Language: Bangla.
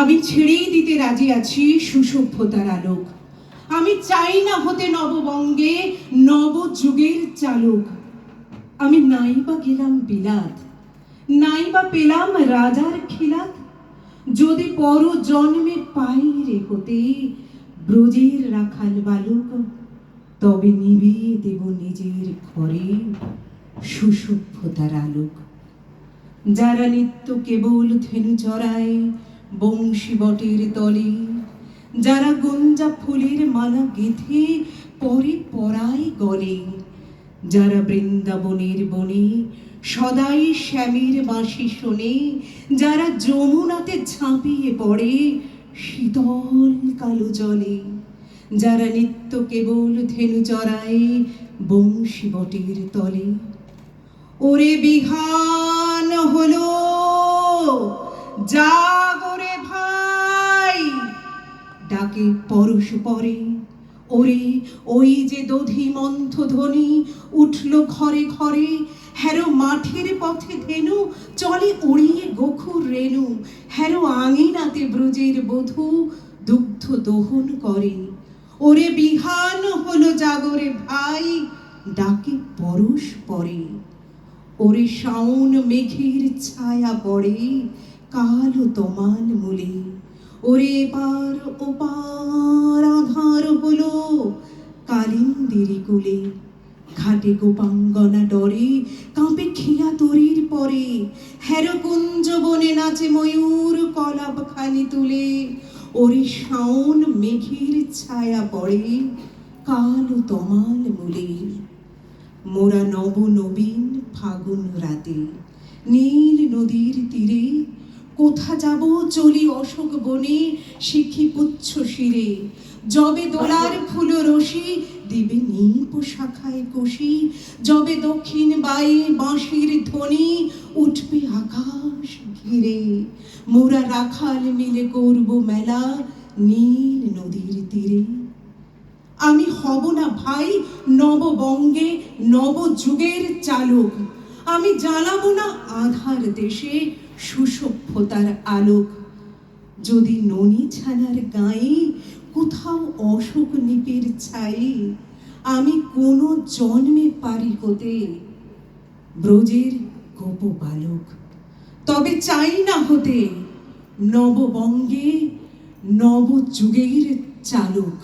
আমি ছেড়েই দিতে রাজি আছি, সুসভ্যতার আলোক। আমি চাই না হতে নববঙ্গে নবযুগের চালক। আমি নাই বা গেলাম বিলাত, নাই বা পেলাম রাজার খিলাত। যদি পর জন্মে পাই রে হতে ব্রজের রাখাল বালক, তবে নিবিয়ে দেব নিজের ঘরে সুসভ্যতার আলোক। যারা নিত্য কেবল ধেনু চড়ায় বংশী বটের তলে, যারা গঞ্জা ফুলের মালা গেঁথে পরে পরায় গলে, যারা বৃন্দাবনের বনে সদাই শ্যামের বাঁশি শোনে, যারা যমুনাতে ঝাঁপিয়ে পড়ে শীতল কালো জলে, যারা নিত্য কেবল ধেনু চড়ায় বংশী বটের তলে। ওরে বিহান হলো ভাই ডাকে পরশ পরে। ওরে, ওই যে দধি মন্থ ধ্বনি উঠল ঘরে ঘরে, হ্যারো মাঠের পথে ধেনু, চলে উড়িয়ে গোখুর রেণু, হ্যারো আঙিনাতে ব্রজের বধূ দুগ্ধ দহন করে। ওরে বিহান হলো জাগরে ভাই, ডাকে পরশ পরে। ওরে শাওন মেঘের ছায়া পড়ে, কালো তমান মূলে। ওরে এবার ওপার আধার হলো কালিন্দিরি কুলে। ঘাটে গোপাঙ্গনা ডরে, কাঁপে খিয়া তরির পরে। হ্যারো কুঞ্জ বনে নাচে ময়ূর কলাপ খানি তুলে। ওরে শাওন মেঘের ছায়া পড়ে, কালো তমাল মূলে। মোরা নব নবীন ফাগুন রাতে, নীল নদীর তীরে কোথা যাব চলি অশোক বনে, শিখি পুচ্ছ শিরে। যবে দোলার ফুল রশি দিবে নিপ শাখায় কষি। যবে দক্ষিণ বাই বাঁশির ধ্বনি, উঠবে আকাশ ঘিরে। মোরা রাখাল মিলে করব মেলা নীল নদীর তীরে। আমি হব না ভাই নববঙ্গে নবযুগের চালক। আমি জ্বালাবো না আধার দেশে সুসভ্যতার আলোক। যদি ননি ছানার গায়ে কোথাও অশোক নিপের ছাই, আমি কোনো জন্মে পারি হতে ব্রজের গোপ বালক। তবে চাই না হতে নববঙ্গে নবযুগের চালক।